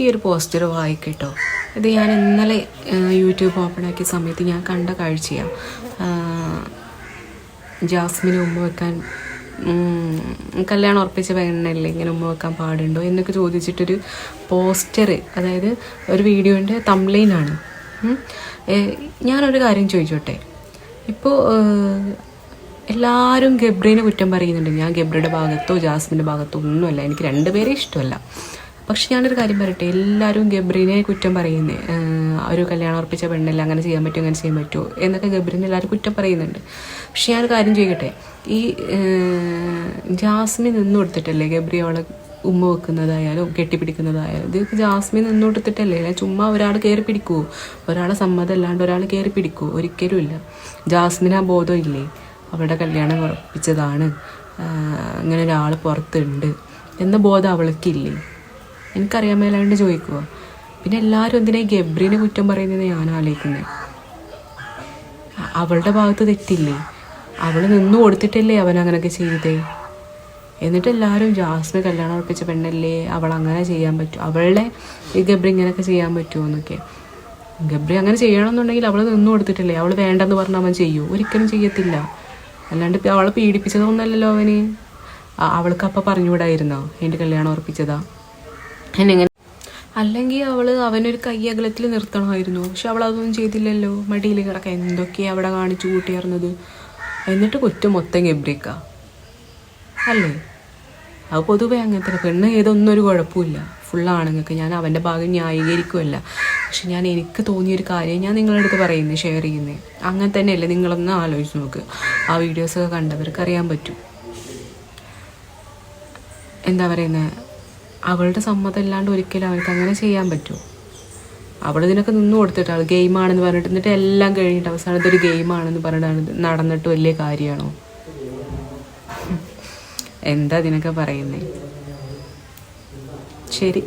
ഈ ഒരു പോസ്റ്റർ വായിക്കട്ടോ. ഇത് ഞാൻ ഇന്നലെ യൂട്യൂബ് ഓപ്പൺ ആക്കിയ സമയത്ത് ഞാൻ കണ്ട കാഴ്ചയാണ് ജാസ്മിന് ഉമ്മ വെക്കാൻ കല്യാണം ഉറപ്പിച്ച പെണ്ണല്ലേ ഇങ്ങനെ ഉമ്മ വെക്കാൻ പാടുണ്ടോ എന്നൊക്കെ ചോദിച്ചിട്ടൊരു പോസ്റ്റർ അതായത് ഒരു വീഡിയോന്റെ തംലൈനാണ് ഞാനൊരു കാര്യം ചോദിച്ചോട്ടെ. ഇപ്പോൾ എല്ലാവരും ഗബ്രീനെ കുറ്റം പറയുന്നുണ്ട്. ഞാൻ ഗബ്രിയുടെ ഭാഗത്തോ ജാസ്മിന്റെ ഭാഗത്തോ ഒന്നുമല്ല. എനിക്ക് രണ്ടുപേരെ ഇഷ്ടമല്ല. പക്ഷെ ഞാനൊരു കാര്യം പറയട്ടെ എല്ലാവരും ഗബ്രീനെ കുറ്റം പറയുന്നേ. ഒരു കല്യാണം ഉറപ്പിച്ച പെണ്ണല്ല അങ്ങനെ ചെയ്യാൻ പറ്റും അങ്ങനെ ചെയ്യാൻ പറ്റുമോ എന്നൊക്കെ ഗബ്രീനെ എല്ലാവരും കുറ്റം പറയുന്നുണ്ട്. പക്ഷെ ഞാനൊരു കാര്യം ചെയ്യട്ടെ ഈ ജാസ്മിൻ നിന്ന് കൊടുത്തിട്ടല്ലേ ഗബ്രി അവളെ ഉമ്മ വെക്കുന്നതായാലും കെട്ടിപ്പിടിക്കുന്നതായാലും? ഇത് ജാസ്മിൻ നിന്ന് കൊടുത്തിട്ടല്ലേ? ചുമ്മാ ഒരാൾ കയറി പിടിക്കുമോ ഒരാളെ സമ്മതം അല്ലാണ്ട് ഒരാൾ കയറി പിടിക്കുമോ ഒരിക്കലും ഇല്ല. ജാസ്മിൻ ആ ബോധം ഇല്ലേ? അവളുടെ കല്യാണം ഉറപ്പിച്ചതാണ്. അങ്ങനെ ഒരാൾ പുറത്തുണ്ട് എന്ന ബോധം അവൾക്കില്ലേ? എനിക്കറിയാൻ മേലാണ്ട് ചോദിക്കുക പിന്നെ എല്ലാവരും എന്തിനാ ഗബ്രീനെ കുറ്റം പറയുന്നത് ഞാൻ ആലോചിക്കുന്നത് അവളുടെ ഭാഗത്ത് തെറ്റില്ലേ? അവൾ നിന്നു കൊടുത്തിട്ടല്ലേ അവൻ അങ്ങനെയൊക്കെ ചെയ്തേ? എന്നിട്ട് എല്ലാവരും ജാസ്മിന് കല്യാണം ഉറപ്പിച്ച പെണ്ണല്ലേ അവൾ അങ്ങനെ ചെയ്യാൻ പറ്റും? അവളുടെ ഈ ഗബ്രി ഇങ്ങനെയൊക്കെ ചെയ്യാൻ പറ്റുമോ എന്നൊക്കെ. ഗബ്രി അങ്ങനെ ചെയ്യണമെന്നുണ്ടെങ്കിൽ അവൾ നിന്നു കൊടുത്തിട്ടില്ലേ? അവൾ വേണ്ടെന്ന് പറഞ്ഞാൽ അവൻ ചെയ്യൂ. ഒരിക്കലും ചെയ്യത്തില്ല. അല്ലാണ്ട് അവളെ പീഡിപ്പിച്ചതൊന്നല്ലല്ലോ അവന്. അവൾക്ക് അപ്പം പറഞ്ഞുകൂടായിരുന്നോ എന്റെ കല്യാണം ഉറപ്പിച്ചതാ. എന്നെങ്ങനെ അല്ലെങ്കിൽ അവൾ അവനൊരു അകലത്തിൽ നിർത്തണമായിരുന്നു. പക്ഷെ അവൾ അതൊന്നും ചെയ്തില്ലല്ലോ. മടിയിൽ കിടക്കാൻ. എന്തൊക്കെയാണ് അവിടെ കാണിച്ചു കൂട്ടിയാർന്നത്? എന്നിട്ട് കുറ്റം മൊത്തം ഗബ്രിക്ക അല്ലേ? അത് പൊതുവേ അങ്ങനത്തെ പെണ്ണ് ഏതൊന്നും ഒരു കുഴപ്പമില്ല ഫുൾ ആണുങ്ങൾക്ക്. ഞാൻ അവന്റെ ഭാഗം ന്യായീകരിക്കുമല്ല പക്ഷെ ഞാൻ എനിക്ക് തോന്നിയൊരു കാര്യം ഞാൻ നിങ്ങളുടെ അടുത്ത് പറയുന്നത് ഷെയർ ചെയ്യുന്നത് അങ്ങനെ തന്നെയല്ലേ നിങ്ങളൊന്ന് ആലോചിച്ച് നോക്ക്. ആ വീഡിയോസൊക്കെ കണ്ടവർക്ക് അറിയാൻ പറ്റും. എന്താ പറയുന്നത് അവളുടെ സമ്മതം ഇല്ലാണ്ട് ഒരിക്കലും അവൾക്ക് അങ്ങനെ ചെയ്യാൻ പറ്റുമോ അവൾ ഇതിനൊക്കെ നിന്ന് കൊടുത്തിട്ട് അവൾ ഗെയിമാണെന്ന് പറഞ്ഞിട്ട് എന്നിട്ട് എല്ലാം കഴിഞ്ഞിട്ട് അവസാനം ഇതൊരു ഗെയിമാണെന്ന് പറഞ്ഞിട്ടാണ് ഇത് നടന്നിട്ട് വലിയ കാര്യമാണോ? എന്താ ഇതിനൊക്കെ പറയുന്നേ? ശരി.